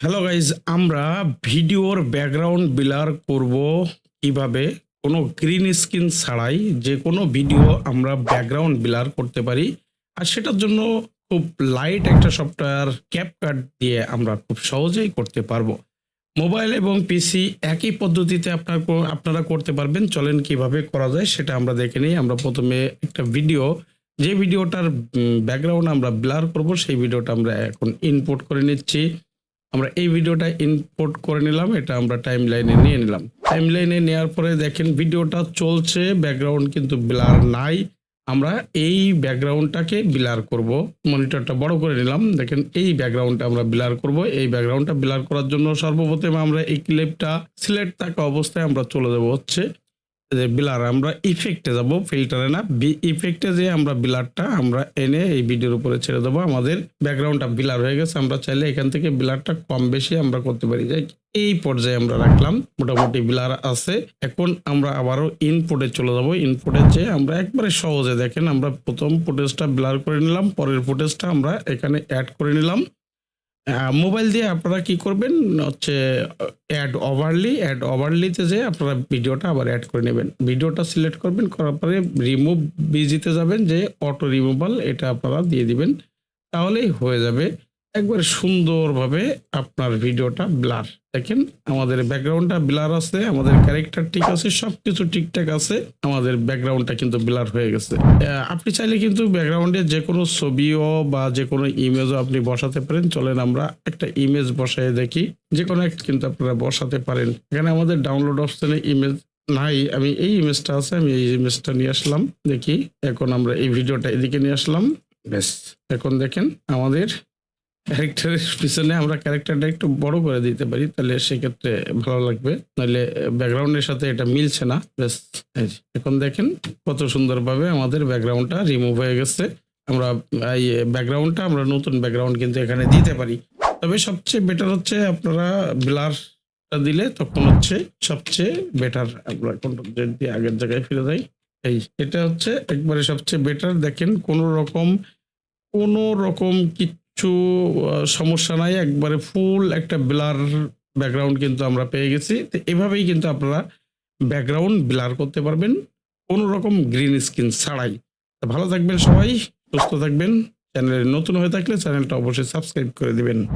Hello guys আমরা ভিডিওর background বিলার করব কীভাবে কোনো গ্রিন স্ক্রিন ছাড়াই যে কোনো ভিডিও আমরা ব্যাকগ্রাউন্ড বিলার করতে পারি। আর সেটার জন্য খুব লাইট একটা সফটওয়্যার ক্যাপকাট দিয়ে আমরা খুব সহজেই করতে পারব। মোবাইল এবং পিসি একই পদ্ধতিতে আপনার আপনারা করতে পারবেন। চলেন কীভাবে করা যায় সেটা আমরা দেখে নিই। আমরা প্রথমে একটা ভিডিও যে ভিডিওটার ব্যাকগ্রাউন্ড আমরা ব্লার করব, সেই ভিডিওটা আমরা এখন ইনপুট করে নিচ্ছি। আমরা এই ভিডিওটা ইনপোর্ট করে নিলাম, এটা আমরা টাইম লাইনে নিয়ে নিলাম। টাইম লাইনে নেওয়ার পরে দেখেন ভিডিওটা চলছে ব্যাকগ্রাউন্ড কিন্তু ব্লার নাই। আমরা এই ব্যাকগ্রাউন্ডটাকে ব্লার করব মনিটরটা বড় করে নিলাম। দেখেন এই ব্যাকগ্রাউন্ডটা আমরা ব্লার করব, এই ব্যাকগ্রাউন্ডটা ব্লার করার জন্য সর্বপ্রথম আমরা এই ক্লিপটা সিলেক্ট থাকা অবস্থায় আমরা চলে যাব হচ্ছে যে বিলার আমরা ইফেক্টে যাব ফিল্টারে না ইফেক্টে যে আমরা বিলারটা আমরা এনে এই ভিডিওর উপরে ছেড়ে দেবো। আমাদের ব্যাকগ্রাউন্ডটা বিলার হয়ে গেছে, আমরা চাইলে এখান থেকে বিলারটা কম বেশি আমরা করতে পারি। যাই, এই পর্যায়ে আমরা রাখলাম, মোটামুটি বিলার আছে। এখন আমরা আবারও ইনপুটে চলে যাব। ইনপুটে যে আমরা একবারে সহজে দেখেন, আমরা প্রথম ফুটেজটা ব্লার করে নিলাম, পরের ফুটেজটা আমরা এখানে অ্যাড করে নিলাম। আহ, মোবাইল দিয়ে আপনারা কি করবেন? হচ্ছে অ্যাড ওভারলি অ্যাড ওভারলিতে যে আপনারা ভিডিওটা আবার অ্যাড করে নেবেন। ভিডিওটা সিলেক্ট করবেন করার পরে রিমুভ বিজিতে যাবেন যে অটো রিমুভাল এটা আপনারা দিয়ে দিবেন। তাহলেই হয়ে যাবে। একবার সুন্দরভাবে আপনার ভিডিওটা ব্লার। দেখেন, আমাদের ব্যাকগ্রাউন্ডটা ব্লার আছে, আমাদের ক্যারেক্টার ঠিক আছে, সবকিছু ঠিকঠাক আছে, আমাদের ব্যাকগ্রাউন্ডটা কিন্তু ব্লার হয়ে গেছে। আপনি চাইলে কিন্তু ব্যাকগ্রাউন্ডে যে কোনো ছবিও বা যে কোনো ইমেজও আপনি বসাতে পারেন। চলেন আমরা একটা ইমেজ বসায় দেখি। যে কোনো একটা কিন্তু আপনারা বসাতে পারেন। এখানে আমাদের ডাউনলোড অপশনে ইমেজ নাই। আমি এই ইমেজটা আছে, আমি এই ইমেজটা নিয়ে আসলাম। দেখি, এখন আমরা এই ভিডিওটা এদিকে নিয়ে আসলাম। বেশ এখন দেখেন আমাদের ক্যারেক্টারের পিছনে আমরা ক্যারেক্টারটা একটু বড় করে দিতে পারি, তাহলে সেক্ষেত্রে ভালো লাগবে। নাহলে ব্যাকগ্রাউন্ডের সাথে এটা মিলছে না। এখন দেখেন কত সুন্দরভাবে আমাদের ব্যাকগ্রাউন্ডটা রিমুভ হয়ে গেছে। আমরা, এই ব্যাকগ্রাউন্ডটা আমরা নতুন ব্যাকগ্রাউন্ড কিন্তু এখানে দিতে পারি। তবে সবচেয়ে বেটার হচ্ছে আপনারা ব্লারটা দিলে তখন হচ্ছে সবচেয়ে বেটার আমরা কন্ট্রোল দিয়ে আগের জায়গায় ফিরে যাই। এই, এটা হচ্ছে একবারে সবচেয়ে বেটার দেখেন কোনো রকম কোনো রকম কিচ্ছু আহ, সমস্যা নাই। একবারে ফুল একটা ব্লার ব্যাকগ্রাউন্ড কিন্তু আমরা পেয়ে গেছি। তো এভাবেই কিন্তু আপনারা ব্যাকগ্রাউন্ড ব্লার করতে পারবেন কোনো রকম গ্রিন স্ক্রিন ছাড়াই। তো ভালো থাকবেন সবাই সুস্থ থাকবেন। চ্যানেলে নতুন হয়ে থাকলে চ্যানেলটা অবশ্যই সাবস্ক্রাইব করে দিবেন।